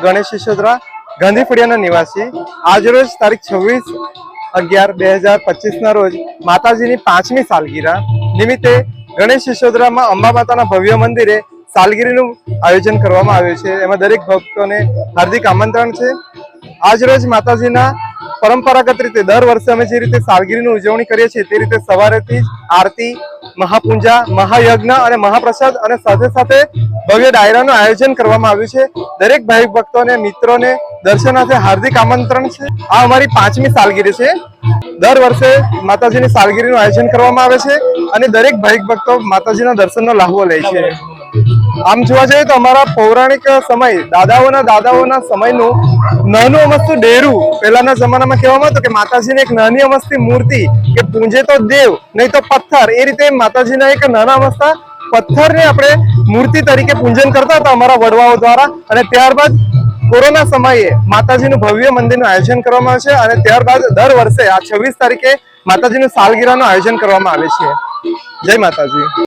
ગણેશ સિસોદરા ગાંધી ફળિયાના નિવાસી. આજરોજ તારીખ છવ્વીસ અગિયાર બે હજાર પચીસના રોજ માતાજીની પાંચમી સાલગીરા નિમિત્તે ગણેશ સિસોદરામાં અંબા માતાના ભવ્ય મંદિરે સાલગીરીનું આયોજન કરવામાં આવ્યું છે. એમાં દરેક ભક્તોને હાર્દિક આમંત્રણ છે. આજરોજ માતાજીના પરંપરાગત રીતે દર વર્ષે અમે જે રીતે સાલગીરીની ઉજવણી કરીએ છીએ તે રીતે સવારેથી જ આરતી, મહાપૂંજા, મહાયજ્ઞ અને મહાપ્રસાદ અને સાથે સાથે ભવ્ય ડાયરાનું આયોજન કરવામાં આવ્યું છે. દરેક ભાઈ ભક્તોને, મિત્રોને દર્શનાર્થે હાર્દિક આમંત્રણ છે. આ અમારી પાંચમી સાલગીરી છે. દર વર્ષે માતાજીની સાલગીરીનું આયોજન કરવામાં આવે છે અને દરેક ભાઈ ભક્તો માતાજીના દર્શનનો લાહવો લે છે. આમ જોવા જઈએ તો અમારા પૌરાણિક સમય, દાદાઓના દાદાઓના સમયનું નાનું અમસ્તું ડેરું પહેલાના જમાનામાં કહેવામાં કે માતાજીની એક નાની અમસ્તી મૂર્તિ કે પૂંજે તો દેવ, નહીં તો પથ્થર. એ રીતે માતાજીના એક નાના અવસ્થા પથ્થરને આપણે મૂર્તિ તરીકે પૂજન કરતા હતા અમારા વડવાઓ દ્વારા. અને ત્યારબાદ કોરોના સમયે માતાજીનું ભવ્ય મંદિરનું આયોજન કરવામાં આવે છે અને ત્યારબાદ દર વર્ષે, આ છવ્વીસ તારીખે માતાજીનું સાલગીરાનું આયોજન કરવામાં આવે છે. જય માતાજી.